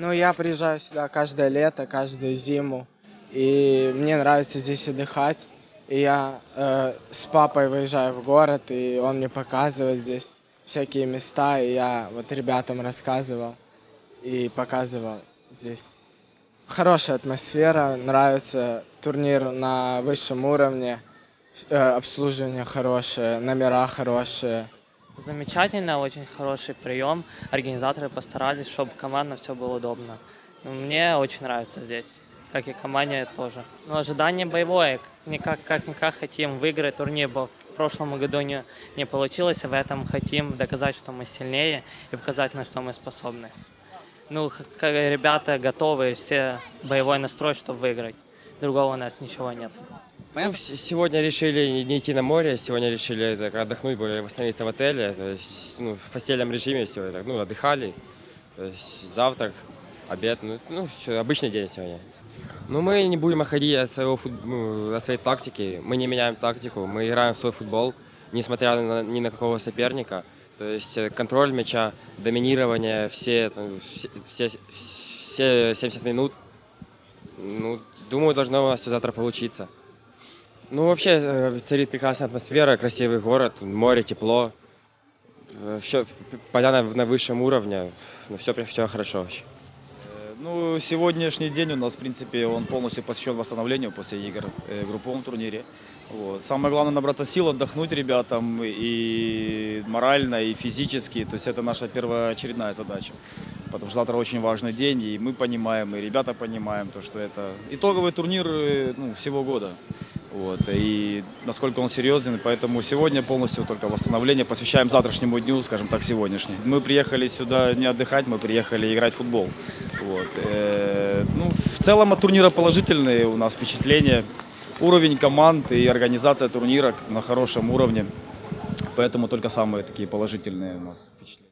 Ну, я приезжаю сюда каждое лето, каждую зиму, и мне нравится здесь отдыхать. И я э, с папой выезжаю в город, и он мне показывает здесь всякие места, и я вот ребятам рассказывал и показывал здесь. Хорошая атмосфера, нравится турнир на высшем уровне, э, обслуживание хорошее, номера хорошие. Замечательно, очень хороший прием. Организаторы постарались, чтобы командно все было удобно. Ну, Мне очень нравится здесь, как и команде тоже. Но ожидание боевое. Никак, как никак хотим выиграть турнир, бо в прошлом году не, не получилось, а в этом хотим доказать, что мы сильнее и показать, на что мы способны. Ну, как ребята готовы, все боевой настрой, чтобы выиграть. Другого у нас ничего нет. Ну, с- сегодня решили не идти на море, сегодня решили так, отдохнуть, более восстановиться в отеле, то есть ну, в постельном режиме сегодня, так, ну, отдыхали, то есть завтрак, обед, ну, ну всё, обычный день сегодня. Но мы не будем отходить от, своего фут- ну, от своей тактики, мы не меняем тактику, мы играем в свой футбол, несмотря на, ни на какого соперника, то есть э, контроль мяча, доминирование, все, там, все, все, все 70 минут, ну, думаю, должно у нас всё завтра получиться. Ну, вообще э, царит прекрасная атмосфера, красивый город, море, тепло. Все, поляна на высшем уровне, ну, все, все хорошо вообще. Э, Ну, сегодняшний день у нас, в принципе, он полностью посвящен восстановлению после игр э, в групповом турнире. Вот. Самое главное набраться сил, отдохнуть ребятам и морально, и физически. То есть это наша первоочередная задача. Потому что завтра очень важный день, и мы понимаем, и ребята понимаем, то, что это итоговый турнир э, ну, всего года. Вот, и насколько он серьезен, поэтому сегодня полностью только восстановление посвящаем завтрашнему дню, скажем так, сегодняшний. Мы приехали сюда не отдыхать, мы приехали играть в футбол. Вот, э, ну, в целом от турнира положительные у нас впечатления. Уровень команд и организация турнира на хорошем уровне, поэтому только самые такие положительные у нас впечатления.